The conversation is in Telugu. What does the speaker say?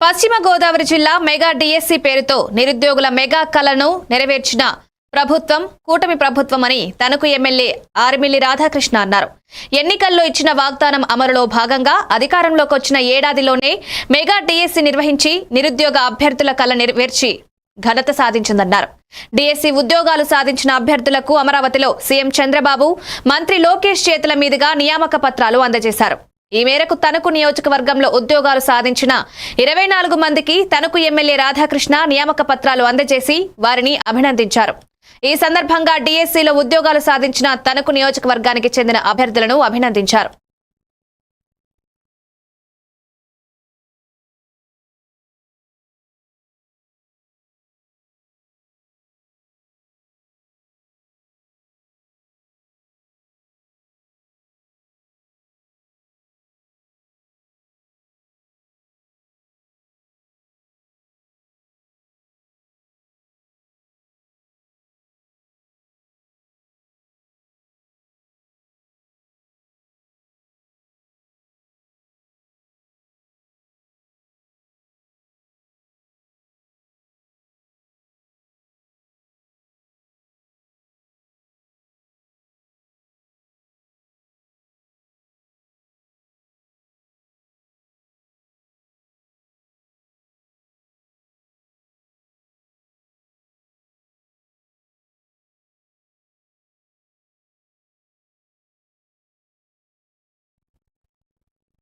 పశ్చిమ గోదావరి జిల్లా మెగా డిఎస్సి పేరుతో నిరుద్యోగుల మెగా కలను నెరవేర్చిన ప్రభుత్వం కూటమి ప్రభుత్వం అని తనకు ఎమ్మెల్యే ఆర్మిల్లి రాధాకృష్ణ అన్నారు. ఎన్నికల్లో ఇచ్చిన వాగ్దానం అమలులో భాగంగా అధికారంలోకి వచ్చిన ఏడాదిలోనే మెగా డిఎస్సి నిర్వహించి నిరుద్యోగ అభ్యర్థుల కళ నెరవేర్చి ఘనత సాధించిందన్నారు. డిఎస్సి ఉద్యోగాలు సాధించిన అభ్యర్థులకు అమరావతిలో సీఎం చంద్రబాబు మంత్రి లోకేష్ చేతుల మీదుగా నియామక పత్రాలు అందజేశారు. ఈ మేరకు తణుకు నియోజకవర్గంలో ఉద్యోగాలు సాధించిన ఇరవై నాలుగు మందికి తణుకు ఎమ్మెల్యే రాధాకృష్ణ నియామక పత్రాలు అందజేసి వారిని అభినందించారు. ఈ సందర్భంగా డిఎస్సిలో ఉద్యోగాలు సాధించిన తణుకు నియోజకవర్గానికి చెందిన అభ్యర్థులను అభినందించారు.